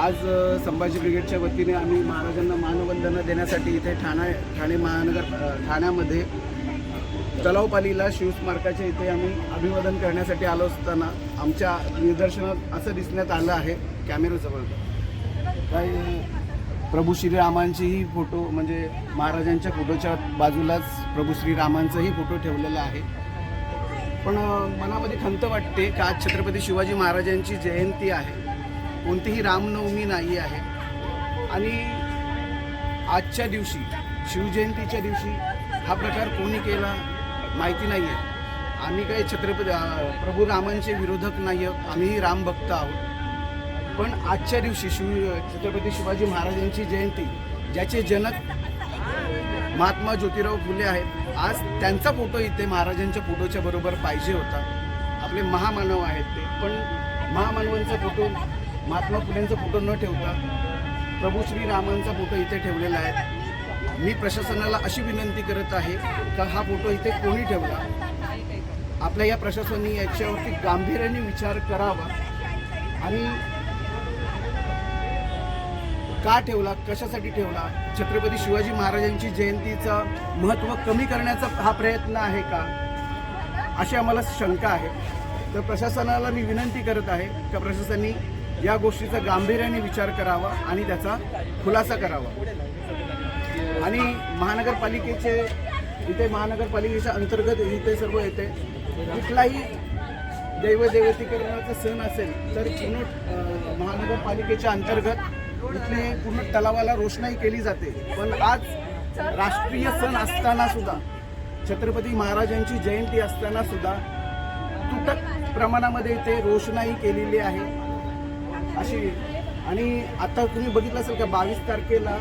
आज संभाजी ब्रिगेडच्या वतीने आम्ही महाराजांना मानवंदना देण्यासाठी इथे ठाणा ठाणे महानगर ठाण्यामध्ये तलावपालीला शिवस्मारकाच्या इथे आम्ही अभिवादन करण्यासाठी आलो असताना आमच्या निदर्शनात असं दिसण्यात आलं आहे कॅमेऱ्याजवळ काही प्रभू श्रीरामांचीही फोटो म्हणजे महाराजांच्या फोटोच्या बाजूलाच प्रभू श्रीरामांचाही फोटो ठेवलेला आहे. पण मनामध्ये खंत वाटते का आज छत्रपती शिवाजी महाराजांची जयंती आहे? कोणतीही रामनवमी नाही आहे. आणि आजच्या दिवशी शिवजयंतीच्या दिवशी हा प्रकार कोणी केला माहिती नाही आहे आम्ही काही छत्रपती प्रभू रामांचे विरोधक नाही आहोत आम्हीही रामभक्त आहोत. पण आजच्या दिवशी शिव छत्रपती शिवाजी महाराजांची जयंती ज्याचे जनक महात्मा ज्योतिराव फुले आहेत आज त्यांचा फोटो इथे महाराजांच्या फोटोच्या बरोबर पाहिजे होता. आपले महामानव आहेत ते. पण महामानवांचा फोटो महात्मा फुलेंचं फोटो न ठेवता प्रभू श्रीरामांचा फोटो इथे ठेवलेला आहे. मी प्रशासनाला अशी विनंती करत आहे का हा फोटो इथे कोणी ठेवला? आपल्या या प्रशासनाने याच्यावरती गांभीर्याने विचार करावा. आणि का ठेवला? कशासाठी ठेवला? छत्रपती शिवाजी महाराजांची जयंतीचं महत्त्व कमी करण्याचा हा प्रयत्न आहे का? अशी आम्हाला शंका आहे. तर प्रशासनाला मी विनंती करत आहे का प्रशासनाने या गोष्टीचा गांभीर्याने विचार करावा आणि त्याचा खुलासा करावा. आणि महानगरपालिकेचे इथे महानगरपालिकेच्या अंतर्गत इथे सर्व येते. कुठलाही दैवदैवतीकरणाचा सण असेल तर पूर्ण महानगरपालिकेच्या अंतर्गत इथले पूर्ण तलावाला रोषणाई केली जाते. पण आज राष्ट्रीय सण असताना सुद्धा छत्रपती महाराजांची जयंती असताना सुद्धा तुटक प्रमाणामध्ये इथे रोषणाई केलेली आहे. अशी. आणि आता तुम्ही बघितलं असेल का बावीस तारखेला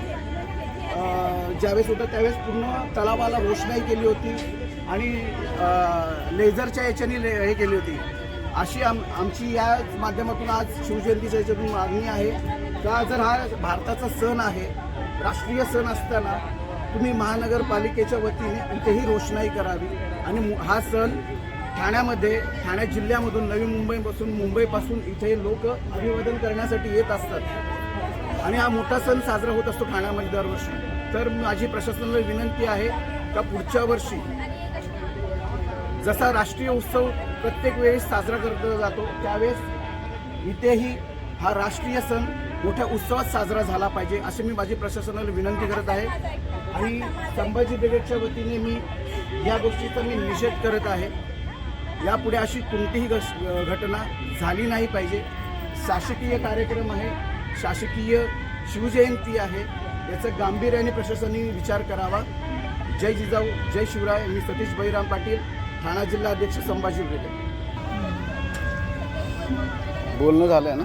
ज्यावेळेस होतं त्यावेळेस पूर्ण तलावाला रोषणाई केली होती आणि लेझरच्या याच्याने ले- हे केली होती. अशी आम आमची या माध्यमातून आज शिवजयंतीच्या याच्यातून मागणी आहे का जर हा भारताचा सण आहे राष्ट्रीय सण असताना तुम्ही महानगरपालिकेच्या वतीने इथेही रोषणाई करावी आणि हा सण ठाण्यामध्ये ठाणे जिल्ह्यामधून नवी मुंबईपासून मुंबईपासून इथे लोक अभिवादन करण्यासाठी येत असतात. आणि हा मोठा सण साजरा होत असतो ठाण्यामध्ये दरवर्षी. तर माझी प्रशासनाला विनंती आहे का पुढच्या वर्षी जसा राष्ट्रीय उत्सव प्रत्येक वेळेस साजरा करता जातो त्यावेळेस इथेही हा राष्ट्रीय सण मोठ्या उत्सवात साजरा झाला पाहिजे अशी मी माझी प्रशासनाला विनंती करत आहे. आणि संभाजी ब्रिगेडच्या वतीने मी या गोष्टीचा मी निषेध करत आहे. यापुढे अशी कोणतीही गश- घटना झाली नाही पाहिजे. शासकीय कार्यक्रम आहे. शासकीय शिवजयंती आहे. याचं गांभीर्याने प्रशासनाने विचार करावा. जय जिजाऊ जय शिवराय. मी सतीश बहिराम पाटील ठाणा जिल्हा अध्यक्ष संभाजी ब्रिगेड. बोलणं झालं ना?